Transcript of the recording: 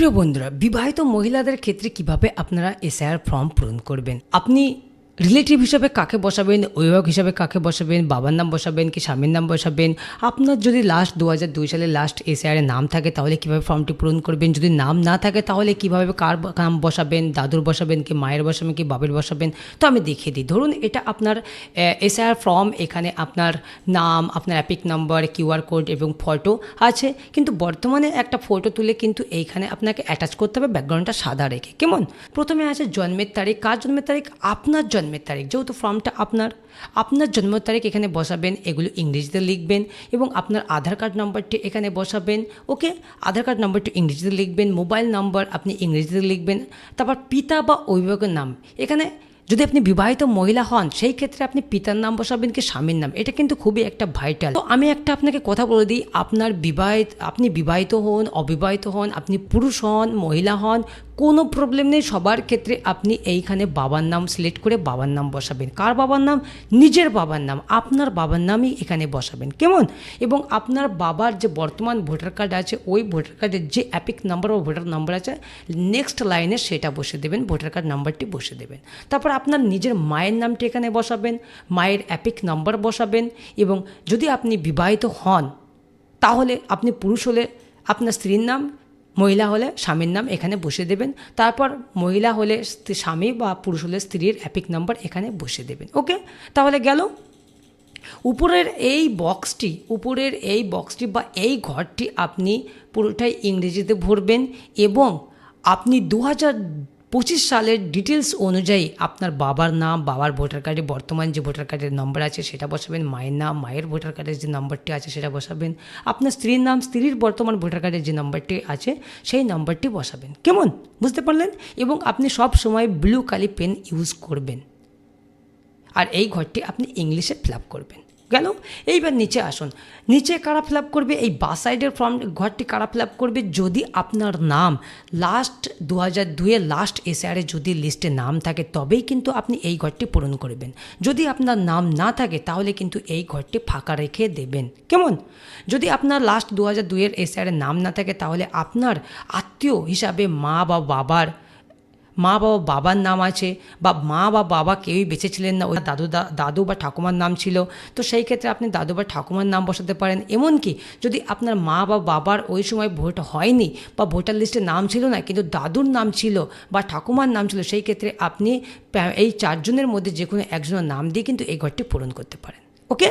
প্রিয় বন্ধুরা বিবাহিত মহিলাদের ক্ষেত্রে কীভাবে আপনারা এসআইআর ফর্ম পূরণ করবেন? আপনি রিলেটিভ হিসাবে কাকে বসাবেন? অভিভাবক হিসাবে কাকে বসাবেন? বাবার নাম বসাবেন কি স্বামীর নাম বসাবেন? আপনার যদি লাস্ট দু হাজার দুই সালে লাস্ট এসআইআর নাম থাকে, তাহলে কীভাবে ফর্মটি পূরণ করবেন? যদি নাম না থাকে, তাহলে কীভাবে কার নাম বসাবেন? দাদুর বসাবেন কি মায়ের বসাবেন কি বাবের বসাবেন? তো আমি দেখিয়ে দিই। ধরুন এটা আপনার এসআইআর ফর্ম এখানে আপনার নাম, আপনার অ্যাপিক নাম্বার কিউআর কোড এবং ফটো আছে। কিন্তু বর্তমানে একটা ফটো তুলে কিন্তু এইখানে আপনাকে অ্যাটাচ করতে হবে ব্যাকগ্রাউন্ডটা সাদা রেখে। কেমন? প্রথমে আছে জন্মের তারিখ। কার জন্মের তারিখ? আপনার জন্মের তারিখ। যেহেতু ফর্মটা আপনার আপনার জন্ম তারিখ এখানে বসাবেন, এগুলো ইংরেজিতে লিখবেন এবং আপনার আধার কার্ড নাম্বারটি এখানে বসাবেন, ওকে? আধার কার্ড নাম্বারটি ইংরেজিতে লিখবেন মোবাইল নাম্বার আপনি ইংরেজিতে লিখবেন, তারপর পিতা বা অভিভাবকের নাম। এখানে যদি আপনি বিবাহিত মহিলা হন, সেই ক্ষেত্রে আপনি পিতার নাম বসাবেন কি স্বামীর নাম? এটা কিন্তু খুবই একটা ভাইটাল তো আমি একটা আপনাকে কথা বলে দিই, আপনার বিবাহিত, আপনি বিবাহিত হন, অবিবাহিত হন, আপনি পুরুষ হন, মহিলা হন কোনো প্রবলেম নেই। সবার ক্ষেত্রে আপনি এইখানে বাবার নাম সিলেক্ট করে বাবার নাম বসাবেন। কার বাবার নাম? নিজের বাবার নাম। আপনার বাবার নামই এখানে বসাবেন। কেমন? এবং আপনার বাবার যে বর্তমান ভোটার কার্ড আছে, ওই ভোটার কার্ডের যে অ্যাপিক নাম্বার বা ভোটার নাম্বার আছে নেক্সট লাইনে সেটা বসে দেবেন, ভোটার কার্ড নাম্বারটি বসে দেবেন। তারপর আপনার নিজের মায়ের নামটি এখানে বসাবেন, মায়ের অ্যাপিক নাম্বার বসাবেন এবং যদি আপনি বিবাহিত হন, তাহলে আপনি পুরুষ হলে আপনার স্ত্রীর নাম মহিলা হলে স্বামীর নাম এখানে বসে দেবেন। তারপর মহিলা হলে স্বামী বা পুরুষ হলে স্ত্রীর অ্যাপিক নাম্বার এখানে বসে দেবেন। ওকে? তাহলে গেল। উপরের এই বক্সটি, উপরের এই বক্সটি বা এই ঘরটি আপনি পুরোটাই ইংরেজিতে ভরবেন এবং আপনি দু হাজার পঁচিশ সালের ডিটেলস অনুযায়ী আপনার বাবার নাম, বাবার ভোটার কার্ডে বর্তমান যে ভোটার কার্ডের নম্বর আছে সেটা বসাবেন, মায়ের নাম, মায়ের ভোটার কার্ডের যে নম্বরটি আছে সেটা বসাবেন, আপনার স্ত্রীর নাম, স্ত্রীর বর্তমান ভোটার কার্ডের যে নম্বরটি আছে সেই নম্বরটি বসাবেন। কেমন? বুঝতে পারলেন? এবং আপনি সব সময় ব্লু কালি পেন ইউজ করবেন। আর এই ঘরটি আপনি ইংলিশে ফিল করবেন। গেল। এইবার নিচে আসুন। নিচে কারা ফিল করবে? এই বা সাইডের ফর্ম ঘরটি কারা ফিল করবে? যদি আপনার নাম লাস্ট দু হাজার দুইয়ের লাস্ট এসআরে যদি লিস্টে নাম থাকে, তবেই কিন্তু আপনি এই ঘরটি পূরণ করবেন। যদি আপনার নাম না থাকে, তাহলে কিন্তু এই ঘরটি ফাঁকা রেখে দেবেন। কেমন? যদি আপনার লাস্ট দু হাজার দুইয়ের এসআরের নাম না থাকে, তাহলে আপনার আত্মীয় হিসাবে মা বা বাবার মা বাবা বাবার নাম আছে বা মা বা বাবা কেউই বেঁচে ছিলেন না, ওই দাদু দাদু বা ঠাকুমার নাম ছিল। তো সেই ক্ষেত্রে আপনি দাদু বা ঠাকুমার নাম বসাতে পারেন। এমনকি যদি আপনার মা বা বাবার ওই সময় ভোট হয়নি বা ভোটার লিস্টে নাম ছিল না, কিন্তু দাদুর নাম ছিল বা ঠাকুমার নাম ছিল, সেই ক্ষেত্রে আপনি এই চারজনের মধ্যে যে কোনো একজনের নাম দিয়ে কিন্তু এই ঘরটি পূরণ করতে পারেন। ওকে?